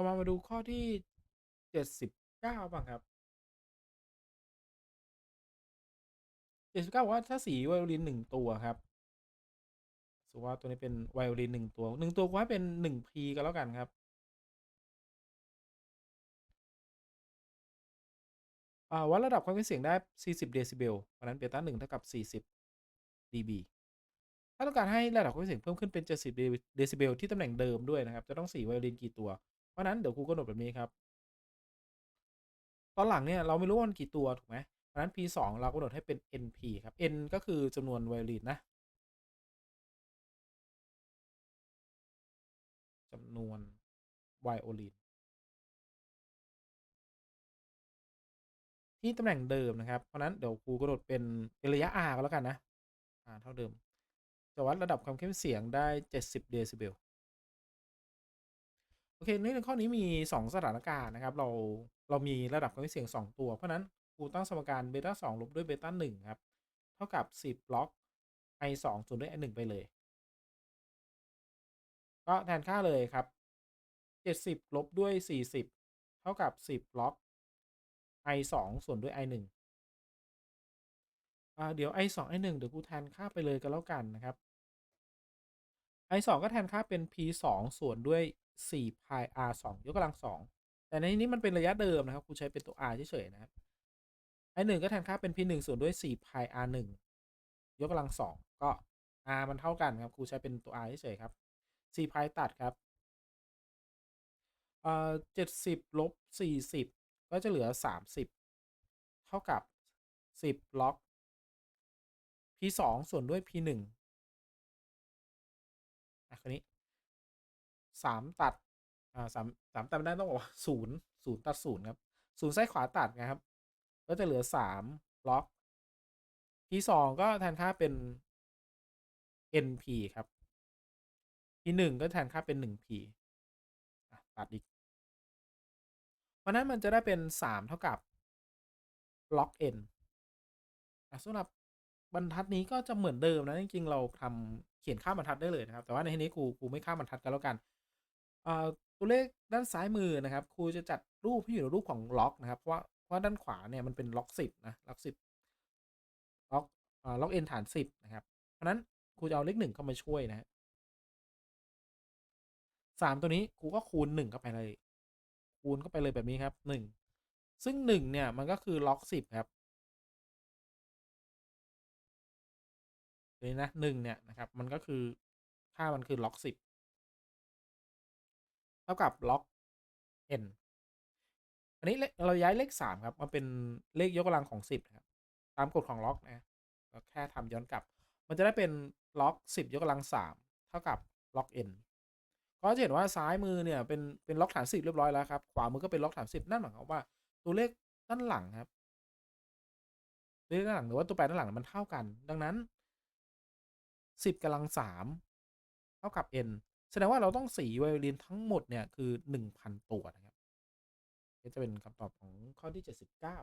ต่อมามาดูข้อที่79บ้างครับ79บอกว่าถ้าสีไวโอลิน1ตัวครับสมมติว่าตัวนี้เป็นไวโอลิน1ตัว1ตัวกูให้เป็น1 P ก็แล้วกันครับอ่าวัดระดับความเป็นเสียงได้ 40 เดซิเบลเพราะนั้นเบต้า1เท่ากับ 40 dB ถ้าต้องการให้ระดับความเป็นเสียงเพิ่มขึ้นเป็น 70 เดซิเบลที่ตำแหน่งเดิมด้วยนะครับ จะต้องสีไวโอลินกี่ตัว ราะนั้นเดี๋ยวครูกำหนดแบบนี้ครับ ตอนหลังเนี่ยเราไม่รู้ว่ามันกี่ตัวถูกไหมเพราะนั้น P 2เรากำหนดให้เป็น NP ครับ N ก็คือจำนวนไวโอลินนะจำนวนไวโอลินที่ตำแหน่งเดิมนะครับ เพราะนั้นเดี๋ยวครูกำหนดเป็นเป็นระยะ R ก็แล้วกันนะ R เท่าเดิม จะวัดระดับความเข้มเสียงได้ 70 เดซิเบล โอเคในข้อนี้มี 2 สถานการณ์นะครับ เราเรามีระดับความเสียง 2 ตัว เพราะนั้นครูตั้งสมการเบต้า2ลบด้วยเบต้า1ครับ เท่ากับ 10ล็อก i 2ส่วนด้วย i 1ไปเลย ก็แทนค่าเลยครับ 70 ลบด้วย 40 เท่ากับ 10ล็อก i 2ส่วนด้วย i 1อ่าเดี๋ยว i 2 i 1เดี๋ยวกูแทนค่าไปเลยก็แล้วกันนะครับ i 2ก็แทนค่าเป็น p 2ส่วนด้วย4 pi r 2ยกกำลัง 2 แต่ในนี้มันเป็นระยะเดิมนะครับกูใช้เป็นตัว r เฉยๆนะครับ i 1ก็แทนค่าเป็น p 1ส่วนด้วย4 pi r 1ยกกำลัง 2 ก็ r มันเท่ากันครับกูใช้เป็นตัว r เฉยๆครับ4 pi ตัดครับเอ่อ70ลบ40 ก็จะเหลือ 30 เท่ากับ 10ล็อก p 2ส่วนด้วย p 1อะ คราวนี้3ตัดอ่า3 3ตัดไม่ได้ต้องบอกว่า0 0ตัด0ครับ0ซ้ายขวาตัดนะครับ ก็จะเหลือ3ล็อก p 2ก็แทนค่าเป็น np ครับ p 1ก็แทนค่าเป็น 1p อะตัดอีก เพราะนั้นมันจะได้เป็น 3 เท่ากับล็อก n อะสำหรับ บรรทัดนี้ก็จะเหมือนเดิมนะ จริงๆ เราทำเขียนข้ามบรรทัดได้เลยนะครับ แต่ว่าในที่นี้ครูครูไม่ข้ามบรรทัดกันแล้วกันตัวเลขด้านซ้ายมือนะครับครูจะจัดรูปให้อยู่ในรูปของล็อกนะครับเพราะว่าเพราะด้านขวาเนี่ยมันเป็นล็อกสิบนะล็อกสิบล็อกอ่าล็อก n ฐานสิบนะครับ เพราะนั้นครูจะเอาเลขหนึ่งเข้ามาช่วยนะฮะสามตัวนี้ครูก็คูณหนึ่งเข้าไปเลย คูณเข้าไปเลยแบบนี้ครับหนึ่งซึ่งหนึ่งเนี่ยมันก็คือล็อกสิบครับ เลยนะหนึ่งเนี่ยนะครับ มันก็คือค่ามันคือล็อกสิบเท่ากับล็อก n อันนี้เราย้ายเลขสามครับมาเป็นเลขยกกำลังของสิบนะครับตามกฎของล็อกนะเราแค่ทำย้อนกลับ มันจะได้เป็นล็อกสิบยกกำลังสามเท่ากับล็อก n ก็จะเห็นว่าซ้ายมือเนี่ยเป็นเป็นล็อกฐานสิบเรียบร้อยแล้วครับ ขวามือก็เป็นล็อกฐานสิบนั่นหมายความว่าตัวเลขด้านหลังครับตัวเลขด้านหลังหรือว่าตัวแปรด้านหลังมันเท่ากัน ดังนั้น สิบกำลังสามเท่ากับ n แสดงว่าเราต้องสีไวโอลินทั้งหมดเนี่ยคือหนึ่งพันตัวนะครับนี่จะเป็นคำตอบของข้อที่เจ็ดสิบเก้า